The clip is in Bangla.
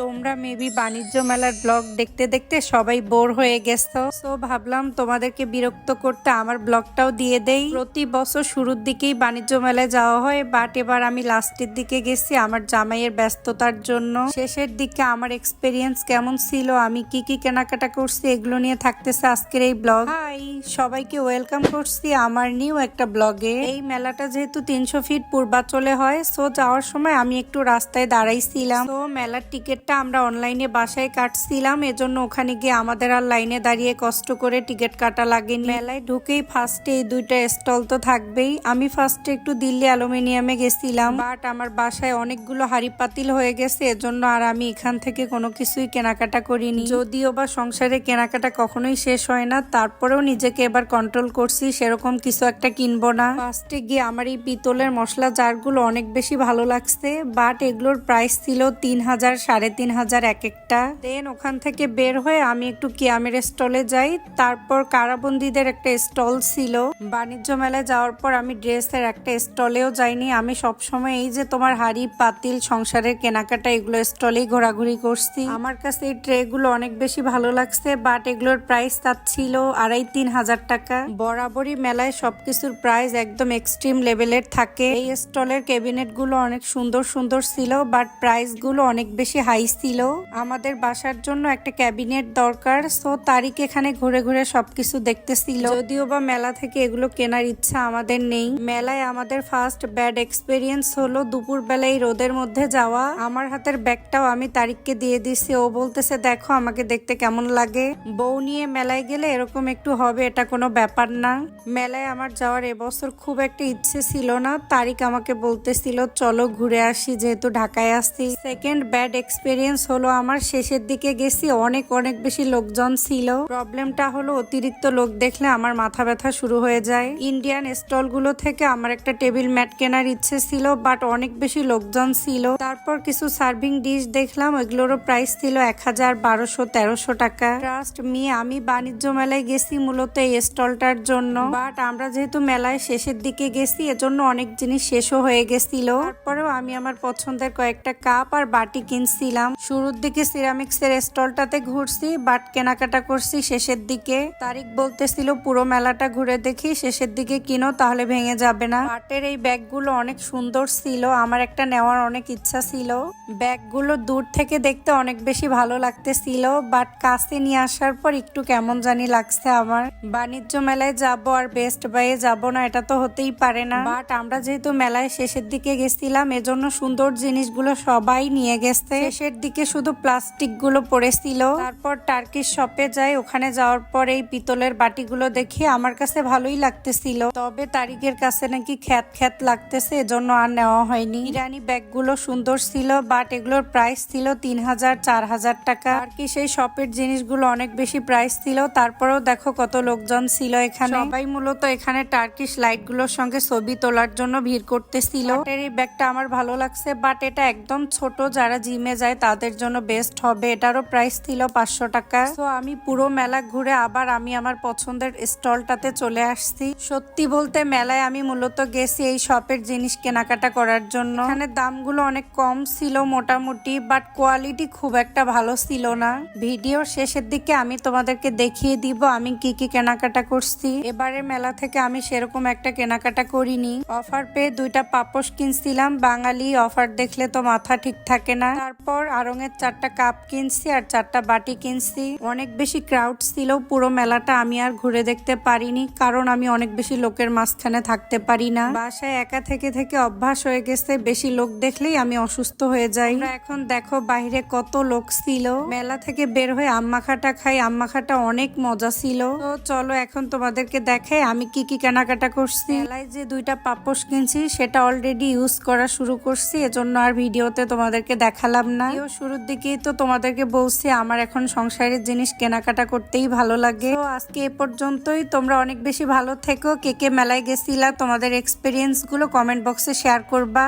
তোমরা মেবি বাণিজ্য মেলার ব্লগ দেখতে দেখতে সবাই বোর হয়ে গেছো। তো ভাবলাম তোমাদেরকে বিরক্ত করতে আমার ব্লগটাও দিয়ে দেই। প্রতি বছর শুরুর দিকেই বাণিজ্য মেলায় যাওয়া হয় বাট এবার আমি লাস্টের দিকে গেছি আমার জামাইয়ের ব্যস্ততার জন্য। শেষের দিকে আমার এক্সপিরিয়েন্স কেমন ছিল, আমি কি কি কেনাকাটা করছি, এগুলো নিয়ে থাকতেছে আজকের এই ব্লগ হাই সবাইকে ওয়েলকাম করছি আমার নিউ একটা ব্লগে এই মেলাটা যেহেতু তিনশো ফিট পূর্বাচলে হয় সো যাওয়ার সময় আমি একটু রাস্তায় দাঁড়াইছিলাম। তো মেলার টিকিটটা আমরা অনলাইনে বাসায় কাটছিলাম, এজন্য ওখানে গিয়ে আমাদের আর লাইনে দাঁড়িয়ে কষ্ট করে টিকিট কাটা লাগেনি। মেলায় ঢুকেই ফার্স্টে এই দুইটা স্টল তো থাকবেই। আমি ফার্স্টে একটু দিল্লি অ্যালুমিনিয়ামে গেছিলাম বাট আমার বাসায় অনেকগুলো হাড়ি পাতিল হয়ে গেছে, এজন্য আর আমি এখান থেকে কোনো কিছুই কেনাকাটা করিনি। যদিও বা সংসারে কেনাকাটা কখনোই শেষ হয় না, তারপরেও নিজেকে এবার কন্ট্রোল করছি, সেরকম কিছু একটা কিনবো না। ফার্স্টে গিয়ে আমার এই পিতলের মশলা জারগুলো অনেক বেশি ভালো লাগছে বাট এগুলোর প্রাইস ছিল তিন হাজার সাড়ে তিন হাজার এক একটা। দেন ওখান থেকে বের হয়ে আমি একটু কিয়ামের স্টলে যাই। তারপর কারাবন্দীদের একটা স্টল ছিল। বাণিজ্য মেলায় যাওয়ার পর আমি ড্রেসের একটা স্টলেও যাইনি। আমি সবসময় এই যে তোমার হাড়ি, পাতিল, সংসারের কেনাকাটা, এগুলো স্টলেই ঘোরাঘুরি করছি। আমার কাছে এই ট্রে গুলো অনেক বেশি ভালো লাগছে বাট এগুলোর প্রাইস তার ছিল আড়াই তিন হাজার টাকা। বরাবরই মেলায় সবকিছুর প্রাইস একদম এক্সট্রিম লেভেলের থাকে। এই স্টলের ক্যাবিনেটগুলো অনেক সুন্দর সুন্দর ছিল বাট প্রাইসগুলো অনেক বেশি হাই ছিল আমাদের বাসার জন্য একটা ক্যাবিনেট দরকার, সো তারিখ এখানে ঘুরে ঘুরে সবকিছু দেখতেছিল। যদিও বা মেলা থেকে এগুলো কেনার ইচ্ছা আমাদের নেই। মেলায় আমাদের ফার্স্ট ব্যাড এক্সপিরিয়েন্স হলো দুপুর বেলায় রোদের মধ্যে যাওয়া। আমার হাতের ব্যাগটাও আমি তারিখকে দিয়ে দিছি ও বলতেছে, দেখো আমাকে দেখতে কেমন লাগে। বউ নিয়ে মেলায় গেলে এরকম একটু হবে, এটা কোনো ব্যাপার না। মেলায় আমার যাওয়ার এবছর খুব একটা ইচ্ছে ছিল না। তারিখ আমাকে বলতেছিল, চলো ঘুরে আসি, যেহেতু ঢাকায় আসছি। সেকেন্ড ব্যাড এক্সপিরিয়েন্স হলো আমার শেষের দিকে গেছি, অনেক অনেক বেশি লোকজন ছিল। প্রবলেমটা হলো অতিরিক্ত লোক দেখলে আমার মাথা ব্যথা শুরু হয়ে যায়। ইন্ডিয়ান স্টলগুলো থেকে আমার একটা টেবিল ম্যাট কেনার ইচ্ছে ছিল বাট অনেক বেশি লোকজন ছিল। তারপর কিছু সার্ভিং ডিশ দেখলাম, ওইগুলোরও প্রাইস ছিল এক হাজার বারোশো তেরোশো টাকা। ট্রাস্ট মি আমি বাণিজ্য মেলায় গেছি মূলত এই স্টলটার জন্য। বাট আমরা যেহেতু মেলায় শেষের দিকে গেছি, এজন্য অনেক জিনিস শেষও হয়ে গেছিল। তারপরেও আমি আমার পছন্দের কয়েকটা কাপ আর বাটি কিনছিলাম। শুরুর দিকে সিরামিক্স এর স্টলটাতে ঘুরছি, বাট কেনাকাটা করছি শেষের দিকে। তারিখ বলতেছিল, পুরো মেলাটা ঘুরে দেখি, শেষের দিকে কিনো, তাহলে ভেঙে যাবে না। পাটের এই ব্যাগগুলো অনেক সুন্দর ছিল, আমার একটা নেওয়ার অনেক ইচ্ছা ছিল। ব্যাগগুলো দূর থেকে দেখতে অনেক বেশি ভালো লাগতেছিল, বাট কাছে নিয়ে আসার পর একটু কেমন জানি লাগছে আমার। বাণিজ্য মেলায় যাব আর বেস্ট বাইয়ে যাব না, এটা তো হতেই পারে না। বাট আমরা যেহেতু মেলায় শেষের দিকে গেছিলাম, এজন্য সুন্দর জিনিসগুলো সবাই নিয়ে গেছে। শেষের দিকে শুধু প্লাস্টিকগুলো পড়েছিল। তারপর টার্কিশ শপে যাই, ওখানে যাওয়ার পর এই পিতলের বাটিগুলো দেখে আমার কাছে ভালোই লাগতেছিল। তবে তারিকের কাছে নাকি খ্যাত খ্যাত লাগতেছে, এজন্য আর নেওয়া হয়নি। ইরানি ব্যাগগুলো সুন্দর ছিল বাট এগুলোর প্রাইস ছিল তিন হাজার, চার হাজার টাকা। আর কি সেই শপের জিনিসগুলো অনেক বেশি প্রাইস ছিল, তারপরেও দেখো কত লোকজন ছিল এখানে। সবাই মূলত এখানে টার্কিশ লাইটগুলোর সঙ্গে ছবি তোলার জন্য ভিড় করতেছিল। এই ব্যাগটা আমার ভালো লাগছে বাট এটা একদম ছোট, যারা জিমে যায় তাদের জন্য বেস্ট হবে। এটারও প্রাইস ছিল পাঁচশো টাকা। তো আমি পুরো মেলা ঘুরে আবার আমি আমার পছন্দের স্টলটাতে চলে আসছি। সত্যি বলতে মেলায় আমি মূলত গেছি এই শপের জিনিস কেনাকাটা করার জন্য। এখানে দামগুলো অনেক কম ছিল মোটামুটি বাট কোয়ালিটি খুব একটা ভালো ছিল না। ভিডিও শেষের দিকে আমি তোমাদেরকে দেখিয়ে দিব আমি কি কি কেনাকাটা করছি। এবারে মেলা থেকে আমি সেরকম একটা কেনাকাটা করিনি। অফার পেয়ে দুইটা পাপোশ কিনছিলাম, বাঙালি অফার দেখলে তো মাথা ঠিক থাকে না। তারপর আরঙের চারটা কাপ কিনছি আর চারটা বাটি কিনছি। অনেক বেশি ক্রাউড ছিল, পুরো মেলাটা আমি আর ঘুরে দেখতে পারিনি, কারণ আমি অনেক বেশি লোকের মাঝখানে থাকতে পারি না। বাসায় একা থেকে থেকে অভ্যাস হয়ে গেছে, বেশি লোক দেখলেই আমি অসুস্থ হয়ে যাই। এখন দেখো বাইরে কত লোক ছিল। মেলা থেকে বের হয়ে আম্মাখাটা খাই আম্মাখাটা অনেক মজা ছিল। তো চলো এখন তোমাদেরকে দেখে আমি কি কি কেনাকাটা করছি। মেলায় যে দুইটা পাপোশ কিনছি, সেটা অলরেডি ইউজ করা শুরু করছি, এজন্য আর ভিডিওতে তোমাদেরকে দেখালাম না। ভিডিও শুরুর দিকেই তো তোমাদেরকে বলছি, আমার এখন সংসারের জিনিস কেনাকাটা করতেই ভালো লাগে। তো আজকে এ পর্যন্তই। তোমরা অনেক বেশি ভালো থেকো। কে কে মেলায় গেছিলা, তোমাদের এক্সপিরিয়েন্সগুলো কমেন্ট বক্সে শেয়ার করবা।